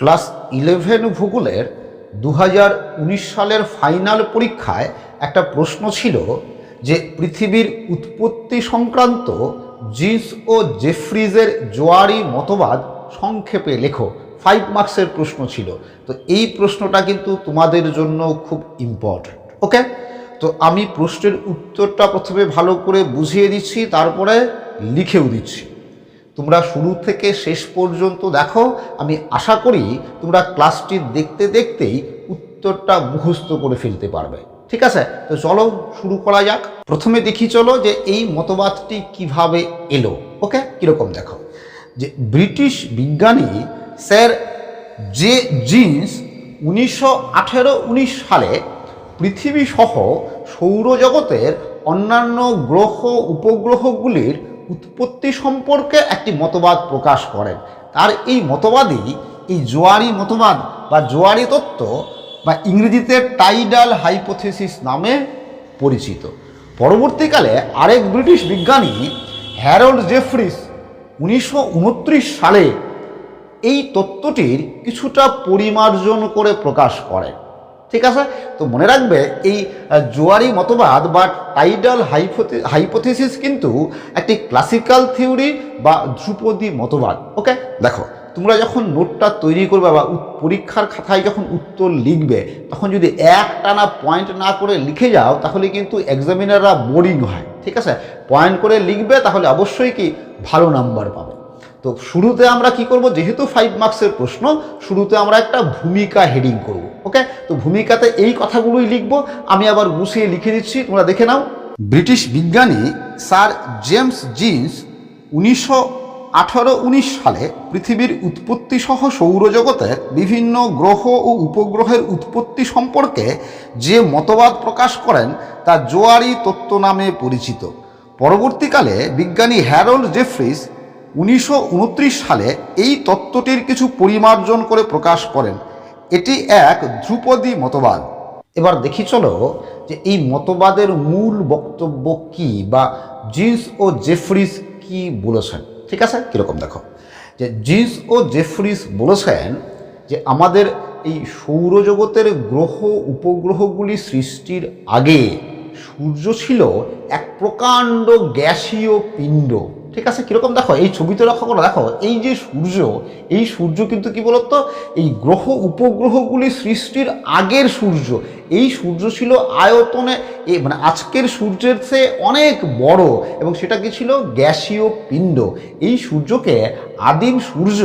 Class eleven ভূগোলের দু হাজার উনিশ সালের ফাইনাল পরীক্ষায় একটা প্রশ্ন ছিল যে পৃথিবীর উৎপত্তি সংক্রান্ত জিস ও জেফ্রিজের জোয়ারি মতবাদ সংক্ষেপে লেখো। ফাইভ মার্কসের প্রশ্ন ছিল। তো এই প্রশ্নটা কিন্তু তোমাদের জন্য খুব ইম্পর্ট্যান্ট ওকে তো আমি প্রশ্নের উত্তরটা প্রথমে ভালো করে বুঝিয়ে দিচ্ছি, তারপরে লিখেও দিচ্ছি। তোমরা শুরু থেকে শেষ পর্যন্ত দেখো, আমি আশা করি তোমরা ক্লাসটি দেখতে দেখতেই উত্তরটা মুখস্থ করে ফেলতে পারবে। ঠিক আছে? তো চলো শুরু করা যাক। প্রথমে দেখি চলো যে এই মতবাদটি কীভাবে এলো। ওকে? কীরকম দেখো। যে ব্রিটিশ বিজ্ঞানী স্যার জে জিন্স উনিশশো আঠেরো উনিশ সালে পৃথিবীসহ সৌরজগতের অন্যান্য গ্রহ উপগ্রহগুলির উৎপত্তি সম্পর্কে একটি মতবাদ প্রকাশ করেন। তার এই মতবাদই এই জোয়ারি মতবাদ বা জোয়ারি তত্ত্ব বা ইংরেজিতে টাইডাল হাইপোথেসিস নামে পরিচিত। পরবর্তীকালে আরেক ব্রিটিশ বিজ্ঞানী হ্যারল্ড জেফ্রিস উনিশশো সালে এই তত্ত্বটির কিছুটা পরিমার্জন করে প্রকাশ করে ঠিক আছে? তো মনে রাখবে, এই জোয়ারি মতবাদ বা টাইডাল হাইপোথে হাইপোথেসিস কিন্তু একটি ক্লাসিক্যাল থিওরি বা ধ্রুপদী মতবাদ ওকে দেখো, তোমরা যখন নোটটা তৈরি করবে বা পরীক্ষার খাতায় যখন উত্তর লিখবে, তখন যদি এক টানা পয়েন্ট না করে লিখে যাও, তাহলে কিন্তু এক্সামিনাররা বোরিং হয়, ঠিক আছে? পয়েন্ট করে লিখবে, তাহলে অবশ্যই কি? ভালো নাম্বার পাবে। তো শুরুতে আমরা কি করব? যেহেতু ফাইভ মার্কসের প্রশ্ন, শুরুতে আমরা একটা ভূমিকা হেডিং করব ওকে তো ভূমিকাতে এই কথাগুলোই লিখব। আমি আবার গুছিয়ে লিখে দিচ্ছি, তোমরা দেখে নাও। ব্রিটিশ বিজ্ঞানী স্যার জেমস জিন্স উনিশশো আঠারো উনিশ সালে পৃথিবীর উৎপত্তি সহ সৌরজগতের বিভিন্ন গ্রহ ও উপগ্রহের উৎপত্তি সম্পর্কে যে মতবাদ প্রকাশ করেন, তা জোয়ারি তত্ত্ব নামে পরিচিত। পরবর্তীকালে বিজ্ঞানী হ্যারোল্ড জেফ্রিস উনিশশো উনত্রিশ সালে এই তত্ত্বটির কিছু পরিমার্জন করে প্রকাশ করেন। এটি এক ধ্রুপদী মতবাদ। এবার দেখি চলো যে এই মতবাদের মূল বক্তব্য কি বা জিন্স ও জেফ্রিস কি বলেছেন। ঠিক আছে? কীরকম দেখো। যে জিন্স ও জেফ্রিস বলেছেন যে আমাদের এই সৌরজগতের গ্রহ উপগ্রহগুলি সৃষ্টির আগে সূর্য ছিল এক প্রকাণ্ড গ্যাসীয় পিণ্ড। ঠিক আছে? কীরকম? দেখো, এই ছবিতে লক্ষ্য করো, দেখো, এই যে সূর্য, এই সূর্য কিন্তু কি বলতো? এই গ্রহ, উপগ্রহগুলি সৃষ্টির আগের সূর্য। এই সূর্য ছিল আয়তনে মানে আজকের সূর্যের চেয়ে অনেক বড় এবং সেটা কি ছিল? গ্যাসীয় পিণ্ড। এই সূর্যকে আদিম সূর্য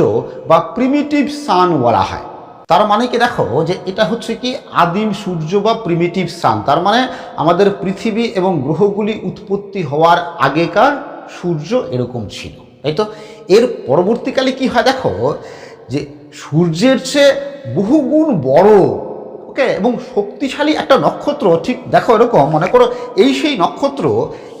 বা প্রিমিটিভ সান বলা হয়। তার মানে কি দেখো? যে এটা হচ্ছে কি? আদিম সূর্য বা প্রিমিটিভ সান তার মানে আমাদের পৃথিবী এবং গ্রহগুলি উৎপত্তি হওয়ার আগেকার সূর্য এরকম ছিল, তাই তো? এর পরবর্তীকালে কি হয় দেখো, যে সূর্যের চেয়ে বহুগুণ বড়, ওকে, এবং শক্তিশালী একটা নক্ষত্র, ঠিক দেখো এরকম, মনে করো এই সেই নক্ষত্র,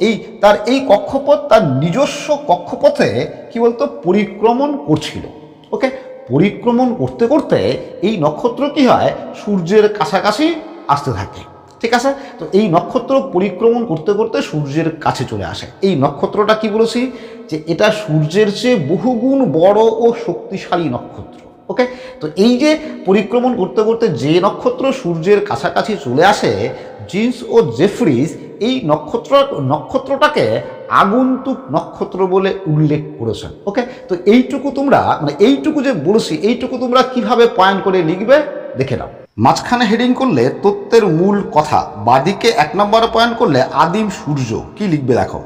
এই তার এই কক্ষপথ তার নিজস্ব কক্ষপথে কি বলতো? পরিক্রমণ করছিল, ওকে? পরিক্রমণ করতে করতে এই নক্ষত্র কি হয়? সূর্যের কাছাকাছি আসতে থাকে। ঠিক আছে? তো এই নক্ষত্র পরিক্রমণ করতে করতে সূর্যের কাছে চলে আসে। এই নক্ষত্রটা কি বলেছি? যে এটা সূর্যের চেয়ে বহুগুণ বড় ও শক্তিশালী নক্ষত্র, ওকে? তো এই যে পরিক্রমণ করতে করতে যে নক্ষত্র সূর্যের কাছাকাছি চলে আসে, জিন্স ও জেফ্রিজ এই নক্ষত্র, নক্ষত্রটাকে আগন্তুক নক্ষত্র বলে উল্লেখ করেছেন, ওকে? তো এইটুকু তোমরা মানে এইটুকু যে বলছি, এইটুকু তোমরা কীভাবে পয়েন্ট করে লিখবে? দেখে নাও। মাঝখানে হেডিং করলে তত্ত্বের মূল কথা, বাদিকে এক নম্বরে পয়েন্ট করলে আদিম সূর্য। কি লিখবে দেখো?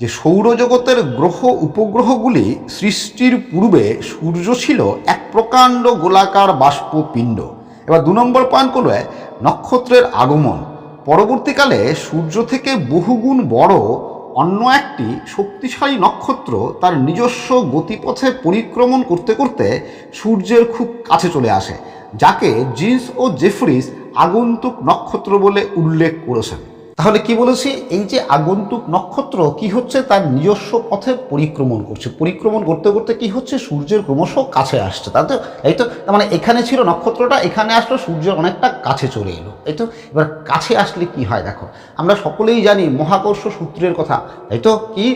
যে সৌরজগতের গ্রহ উপগ্রহগুলি সৃষ্টির পূর্বে সূর্য ছিল এক প্রকাণ্ড গোলাকার বাষ্পপিণ্ড। এবার দু নম্বর পয়েন্ট করলে নক্ষত্রের আগমন। পরবর্তীকালে সূর্য থেকে বহুগুণ বড় অন্য একটি শক্তিশালী নক্ষত্র তার নিজস্ব গতিপথে পরিক্রমণ করতে করতে সূর্যের খুব কাছে চলে আসে। যাকে জিন্স ও জেফরিস আগন্তুক নক্ষত্র বলে উল্লেখ করেছেন। তাহলে কি বলেছি? এই যে আগন্তুক নক্ষত্র, কি হচ্ছে? তার নিজস্ব পথে পরিক্রমণ করছে। পরিক্রমণ করতে করতে কি হচ্ছে? সূর্যের ক্রমশ কাছে আসছে। তাই তো এই তো মানে এখানে ছিল নক্ষত্রটা, এখানে আসলো সূর্যের অনেকটা কাছে চলে এলো। এই তো, এবার কাছে আসলে কি হয়? দেখো, আমরা সকলেই জানি মহাকর্ষ সূত্রের কথা। এই তো, কি?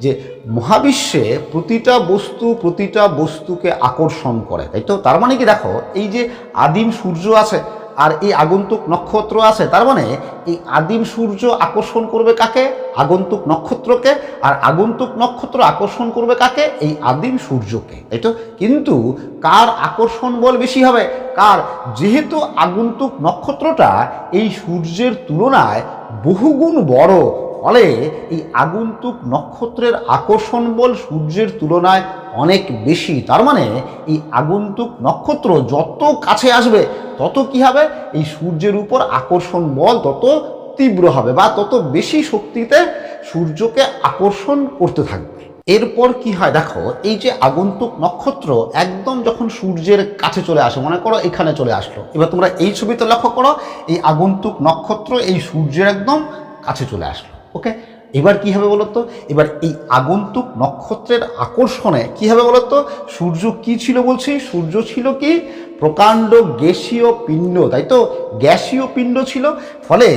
যে মহাবিশ্বে প্রতিটা বস্তু প্রতিটা বস্তুকে আকর্ষণ করে। তাই তো, তার মানে কি? দেখো, এই যে আদিম সূর্য আছে আর এই আগন্তুক নক্ষত্র আছে, তার মানে এই আদিম সূর্য আকর্ষণ করবে কাকে? আগন্তুক নক্ষত্রকে। আর আগন্তুক নক্ষত্র আকর্ষণ করবে কাকে? এই আদিম সূর্যকে। তাই তো? কিন্তু কার আকর্ষণ বল বেশি হবে? কার? যেহেতু আগন্তুক নক্ষত্রটা এই সূর্যের তুলনায় বহুগুণ বড়, ফলে এই আগন্তুক নক্ষত্রের আকর্ষণ বল সূর্যের তুলনায় অনেক বেশি। তার মানে এই আগন্তুক নক্ষত্র যত কাছে আসবে তত কি হবে? এই সূর্যের উপর আকর্ষণ বল তত তীব্র হবে বা তত বেশি শক্তিতে সূর্যকে আকর্ষণ করতে থাকবে। এরপর কি হয় দেখো, এই যে আগন্তুক নক্ষত্র একদম যখন সূর্যের কাছে চলে আসে, মনে করো এখানে চলে আসলো, এবার তোমরা এই ছবিতে লক্ষ্য করো, এই আগন্তুক নক্ষত্র এই সূর্যের একদম কাছে চলে আসলো ওকে এবার কি হবে বলতো? এবার এই আগন্তুক নক্ষত্রের আকর্ষণে কি হবে বলতো? সূর্য কি ছিল বলছি? সূর্য ছিল কি? প্রকাণ্ড গ্যাসীয় পিণ্ড, তাই তো? গ্যাসীয় পিণ্ড ছিল। ফলে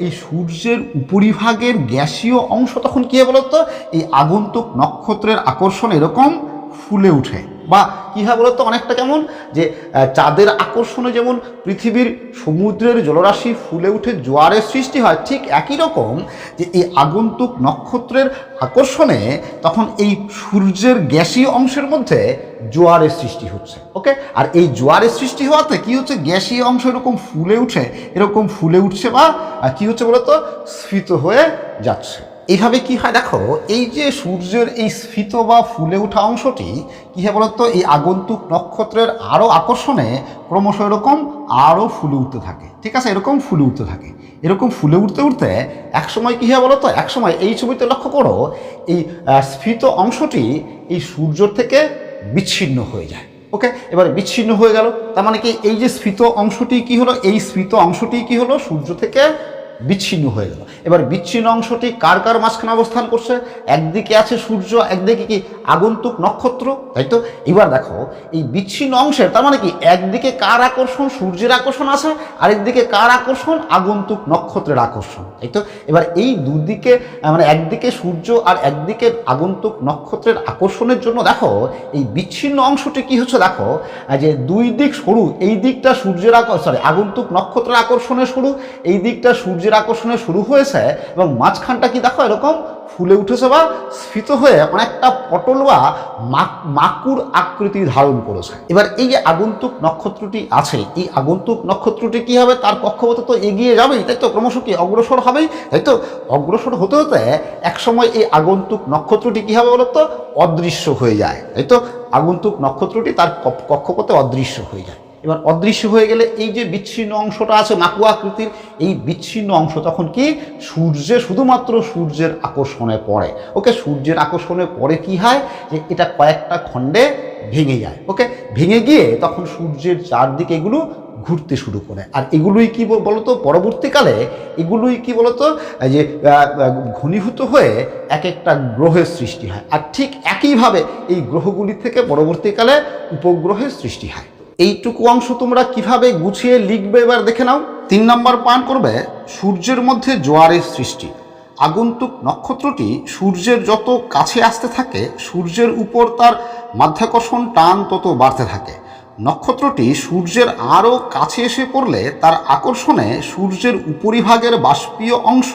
এই সূর্যের উপরিভাগের গ্যাসীয় অংশ তখন কি হবে বলতো? এই আগন্তুক নক্ষত্রের আকর্ষণ এরকম ফুলে উঠে। বা কী হয় বলতো, অনেকটা কেমন? যে চাঁদের আকর্ষণে যেমন পৃথিবীর সমুদ্রের জলরাশি ফুলে উঠে জোয়ারের সৃষ্টি হয়, ঠিক একই রকম যে, এই আগন্তুক নক্ষত্রের আকর্ষণে তখন এই সূর্যের গ্যাসীয় অংশের মধ্যে জোয়ারের সৃষ্টি হচ্ছে, ওকে? আর এই জোয়ারের সৃষ্টি হওয়াতে কি হচ্ছে? গ্যাসীয় অংশ এরকম ফুলে উঠে, এরকম ফুলে উঠছে বা কি হচ্ছে বলতো? স্ফীত হয়ে যাচ্ছে। এইভাবে কি হয়? দেখো, এই যে সূর্যের এই স্ফীত বা ফুলে ওঠা অংশটি, কী হয় বলতো? এই আগন্তুক নক্ষত্রের আরও আকর্ষণে ক্রমশ এরকম আরও ফুলে উঠতে থাকে। ঠিক আছে? এরকম ফুলে উঠতে থাকে। এরকম ফুলে উঠতে উঠতে একসময় কী হয় বলতো? একসময় এই ছবিতে লক্ষ্য করো, এই স্ফীত অংশটি এই সূর্যর থেকে বিচ্ছিন্ন হয়ে যায়। ওকে এবার বিচ্ছিন্ন হয়ে গেল। তার মানে কি? এই যে স্ফীত অংশটি কি হলো? এই স্ফীত অংশটি কি হলো? সূর্য থেকে বিচ্ছিন্ন হয়ে গেল। এবার বিচ্ছিন্ন অংশটি কার কার মাঝখানে অবস্থান করছে? একদিকে আছে সূর্য, একদিকে কি আগন্তুক নক্ষত্র? তাই তো? এবার দেখো, এই বিচ্ছিন্ন অংশের, তার মানে কি? একদিকে কার আকর্ষণ? সূর্যের আকর্ষণ আছে, আরেকদিকে কার আকর্ষণ? আগন্তুক নক্ষত্রের আকর্ষণ। তাই তো? এবার এই দুদিকে মানে একদিকে সূর্য আর একদিকে আগন্তুক নক্ষত্রের আকর্ষণের জন্য দেখো, এই বিচ্ছিন্ন অংশটি কি হচ্ছে দেখো যে দুই দিক সরু, এই দিকটা সূর্যের সরি আগন্তুক নক্ষত্রের আকর্ষণে শুরু এই দিকটা সূর্যের আকর্ষণে শুরু হয়েছে এবং মাঝখানটা কি দেখো এরকম? ফুলে উঠেছে বা স্ফীত হয়ে অনেকটা পটল বা মাক- মাকুর আকৃতি ধারণ করেছে। এবার এই যে আগন্তুক নক্ষত্রটি আছে, এই আগন্তুক নক্ষত্রটি কি হবে? তার কক্ষপথে তো এগিয়ে যাবেই, তাই তো? ক্রমশ কি অগ্রসর হবেই? তাই তো? অগ্রসর হতে হতে একসময় এই আগন্তুক নক্ষত্রটি কি হবে বলতো? অদৃশ্য হয়ে যায়। তাই তো? আগন্তুক নক্ষত্রটি তার কক্ষপথে অদৃশ্য হয়ে যায়। এবার অদৃশ্য হয়ে গেলে এই যে বিচ্ছিন্ন অংশটা আছে মাকু আকৃতির, এই বিচ্ছিন্ন অংশ তখন কি? সূর্যে শুধুমাত্র সূর্যের আকর্ষণে পড়ে। ওকে, সূর্যের আকর্ষণে পড়ে কি হয়? যে এটা কয়েকটা খণ্ডে ভেঙে যায়। ওকে, ভেঙে গিয়ে তখন সূর্যের চারদিকে এগুলো ঘুরতে শুরু করে। আর এগুলোই কি বল- বলতো? পরবর্তীকালে এগুলোই কি বলতো? যে ঘনীভূত হয়ে এক একটা গ্রহের সৃষ্টি হয়। আর ঠিক একইভাবে এই গ্রহগুলি থেকে পরবর্তীকালে উপগ্রহের সৃষ্টি হয়। এইটুকু অংশ তোমরা কীভাবে গুছিয়ে লিখবে এবার দেখে নাও। তিন নম্বর পান করবে সূর্যের মধ্যে জোয়ারের সৃষ্টি। আগন্তুক নক্ষত্রটি সূর্যের যত কাছে আসতে থাকে, সূর্যের উপর তার মাধ্যাকর্ষণ টান তত বাড়তে থাকে। নক্ষত্রটি সূর্যের আরও কাছে এসে পড়লে তার আকর্ষণে সূর্যের উপরিভাগের বাষ্পীয় অংশ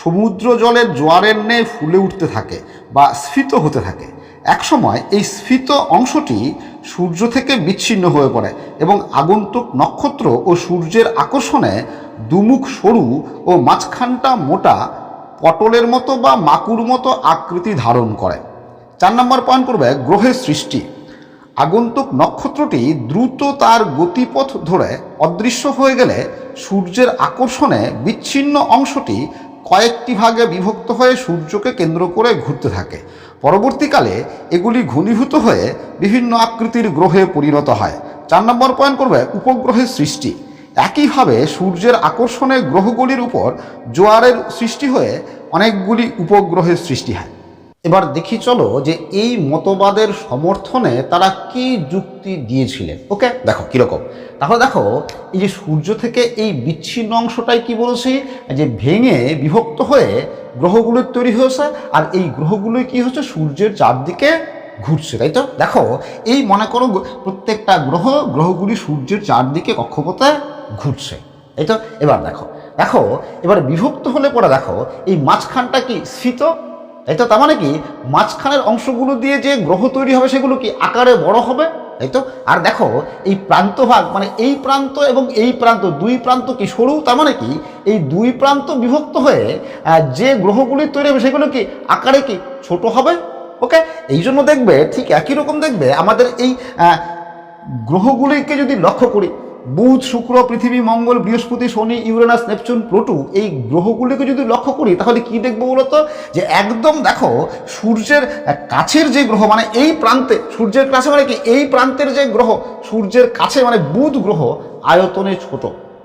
সমুদ্র জলের জোয়ারের ন্যায় ফুলে উঠতে থাকে বা স্ফীত হতে থাকে। একসময় এই স্ফীত অংশটি সূর্য থেকে বিচ্ছিন্ন হয়ে পড়ে এবং আগন্তুক নক্ষত্র ও সূর্যের আকর্ষণে দুমুখ সরু ও মাঝখানটা মোটা পটলের মতো বা মাকুর মতো আকৃতি ধারণ করে। চার নম্বর পয়েন্ট করবে গ্রহের সৃষ্টি। আগন্তুক নক্ষত্রটি দ্রুত তার গতিপথ ধরে অদৃশ্য হয়ে গেলে সূর্যের আকর্ষণে বিচ্ছিন্ন অংশটি কয়েকটি ভাগে বিভক্ত হয়ে সূর্যকে কেন্দ্র করে ঘুরতে থাকে। পরবর্তীকালে এগুলি ঘনীভূত হয়ে বিভিন্ন আকৃতির গ্রহে পরিণত হয়। চার নম্বর পয়েন্ট করবে উপগ্রহের সৃষ্টি। একইভাবে সূর্যের আকর্ষণে গ্রহগুলির উপর জোয়ারের সৃষ্টি হয়ে অনেকগুলি উপগ্রহের সৃষ্টি হয়। এবার দেখি চলো যে এই মতবাদের সমর্থনে তারা কি যুক্তি দিয়েছিলেন। ওকে, দেখো কীরকম। তাহলে দেখো, এই যে সূর্য থেকে এই বিচ্ছিন্ন অংশটাই কি বলেছি? যে ভেঙে বিভক্ত হয়ে গ্রহগুলোর তৈরি হয়েছে, আর এই গ্রহগুলো কি হচ্ছে? সূর্যের চারদিকে ঘুরছে, তাই তো? দেখো, এই মনে করো প্রত্যেকটা গ্রহ, গ্রহগুলি সূর্যের চারদিকে কক্ষপথে ঘুরছে এই তো? এবার দেখো দেখো, এবার বিভক্ত হলে পরে দেখো, এই মাঝখানটা কি শীত তাই তো? তার মানে কি? মাঝখানের অংশগুলো দিয়ে যে গ্রহ তৈরি হবে সেগুলো কি আকারে বড় হবে? তাই তো? আর দেখো, এই প্রান্তভাগ মানে এই প্রান্ত এবং এই প্রান্ত, দুই প্রান্ত কি সরু? তার মানে কি? এই দুই প্রান্ত বিভক্ত হয়ে যে গ্রহগুলি তৈরি হবে সেগুলো কি আকারে কি ছোট হবে? ওকে এই জন্য দেখবে, ঠিক একই রকম দেখবে, আমাদের এই গ্রহগুলিকে যদি লক্ষ্য করি বুধ, শুক্র, পৃথিবী, মঙ্গল, বৃহস্পতি, শনি, ইউরেনাস, নেপচুন, প্লুটু এই গ্রহগুলিকে যদি লক্ষ্য করি, তাহলে কি দেখব বলতো? যে একদম দেখো, সূর্যের কাছের যে গ্রহ মানে এই প্রান্তে, সূর্যের কাছে মানে কি? এই প্রান্তের যে গ্রহ, সূর্যের কাছে মানে বুধ গ্রহ, আয়তনে ছোট,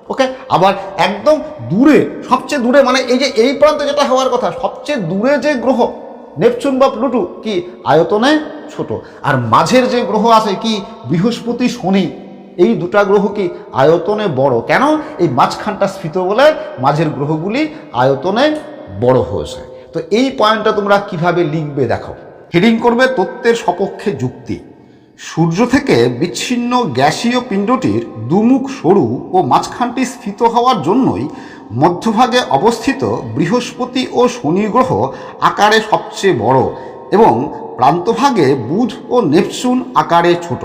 ওকে? আবার একদম দূরে, সবচেয়ে দূরে মানে এই যে এই প্রান্তে যেটা হওয়ার কথা, সবচেয়ে দূরে যে গ্রহ, নেপচুন বা প্লুটু, কি? আয়তনে ছোট। আর মাঝের যে গ্রহ আছে, কি? বৃহস্পতি, শনি এই দুটা গ্রহ কি আয়তনে বড়? কেন? এই মাঝখানটা স্ফীত বলে মাঝের গ্রহগুলি আয়তনে বড় হয়েছে। তো এই পয়েন্টটা তোমরা কীভাবে লিখবে দেখো। হেডিং করবে তত্ত্বের সপক্ষে যুক্তি। সূর্য থেকে বিচ্ছিন্ন গ্যাসীয় পিণ্ডটির দুমুখ সরু ও মাঝখানটি স্ফীত হওয়ার জন্যই মধ্যভাগে অবস্থিত বৃহস্পতি ও শনি গ্রহ আকারে সবচেয়ে বড় এবং প্রান্তভাগে বুধ ও নেপচুন আকারে ছোট।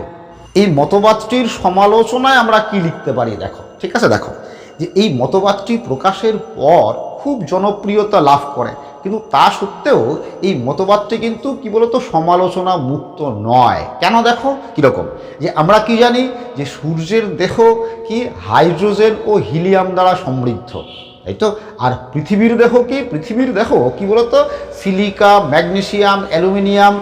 এই মতবাদটির সমালোচনায় আমরা কি লিখতে পারি দেখো, ঠিক আছে দেখো, যে এই মতবাদটি প্রকাশের পর খুব জনপ্রিয়তা লাভ করে, কিন্তু তা সত্ত্বেও এই মতবাদটি কিন্তু কি বলতো সমালোচনা মুক্ত নয়। কেন দেখো? কীরকম? যে আমরা কি জানি যে সূর্যের দেহ কি হাইড্রোজেন ও হিলিয়াম দ্বারা সমৃদ্ধ, তাই তো? আর পৃথিবীর দেহ কি? পৃথিবীর দেহ কি বলতো? সিলিকা, ম্যাগনেসিয়াম, অ্যালুমিনিয়াম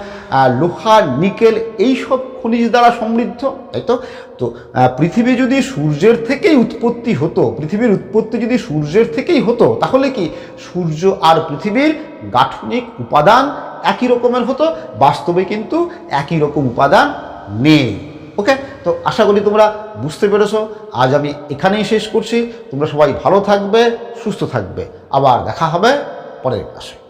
লোহা, নিকেল, এইসব খনিজ দ্বারা সমৃদ্ধ। তাই তো? তো পৃথিবী যদি সূর্যের থেকেই উৎপত্তি হতো, পৃথিবীর উৎপত্তি যদি সূর্যের থেকেই হতো, তাহলে কি সূর্য আর পৃথিবীর গাঠনিক উপাদান একই রকমের হতো? বাস্তবে কিন্তু একই রকম উপাদান নেই। ওকে? তো আশা করি তোমরা বুঝতে পেরেছ। আজ আমি এখানেই শেষ করছি। তোমরা সবাই ভালো থাকবে, সুস্থ থাকবে। আবার দেখা হবে পরের ক্লাসে।